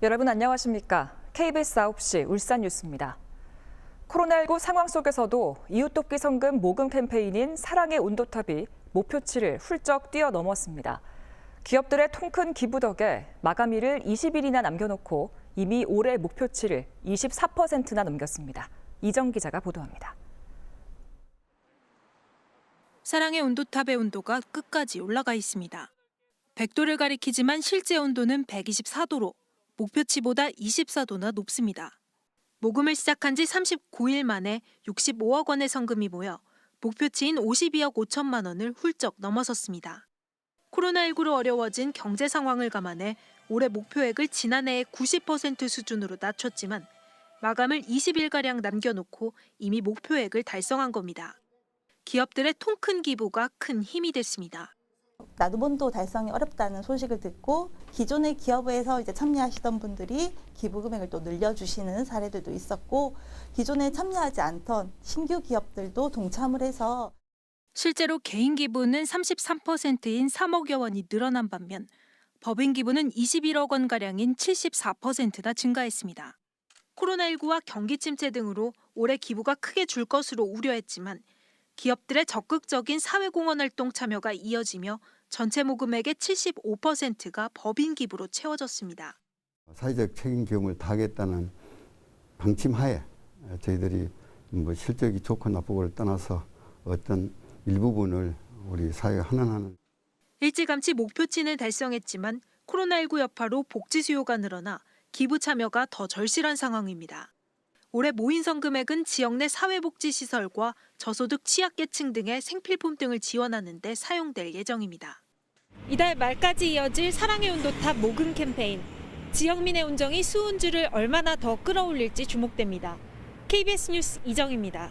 여러분 안녕하십니까? KBS 9시 울산 뉴스입니다. 코로나19 상황 속에서도 이웃돕기 성금 모금 캠페인인 사랑의 온도탑이 목표치를 훌쩍 뛰어넘었습니다. 기업들의 통큰 기부 덕에 마감일을 20일이나 남겨놓고 이미 올해 목표치를 24%나 넘겼습니다. 이정 기자가 보도합니다. 사랑의 온도탑의 온도가 끝까지 올라가 있습니다. 100도를 가리키지만 실제 온도는 124도로 목표치보다 24도나 높습니다. 모금을 시작한 지 39일 만에 65억 원의 성금이 모여 목표치인 52억 5천만 원을 훌쩍 넘어섰습니다. 코로나19로 어려워진 경제 상황을 감안해 올해 목표액을 지난해의 90% 수준으로 낮췄지만 마감을 20일가량 남겨놓고 이미 목표액을 달성한 겁니다. 기업들의 통큰 기부가 큰 힘이 됐습니다. 나도본도 달성이 어렵다는 소식을 듣고 기존의 기업에서 이제 참여하시던 분들이 기부 금액을 또 늘려주시는 사례들도 있었고 기존에 참여하지 않던 신규 기업들도 동참을 해서 실제로 개인 기부는 33%인 3억여 원이 늘어난 반면 법인 기부는 21억 원 가량인 74%나 증가했습니다. 코로나19와 경기 침체 등으로 올해 기부가 크게 줄 것으로 우려했지만 기업들의 적극적인 사회공헌 활동 참여가 이어지며 전체 모금액의 75%가 법인 기부로 채워졌습니다. 사회적 책임 기업을 다하겠다는 방침하에 저희들이 뭐 실적이 좋고 나쁘고를 떠나서 어떤 일부분을 우리 사회가 환원하는 일찌감치 목표치는 달성했지만 코로나19 여파로 복지 수요가 늘어나 기부 참여가 더 절실한 상황입니다. 올해 모인 성 금액은 지역 내 사회복지시설과 저소득 취약계층 등의 생필품 등을 지원하는 데 사용될 예정입니다. 이달 말까지 이어질 사랑의 온도탑 모금 캠페인. 지역민의 온정이 수은주를 얼마나 더 끌어올릴지 주목됩니다. KBS 뉴스 이정입니다.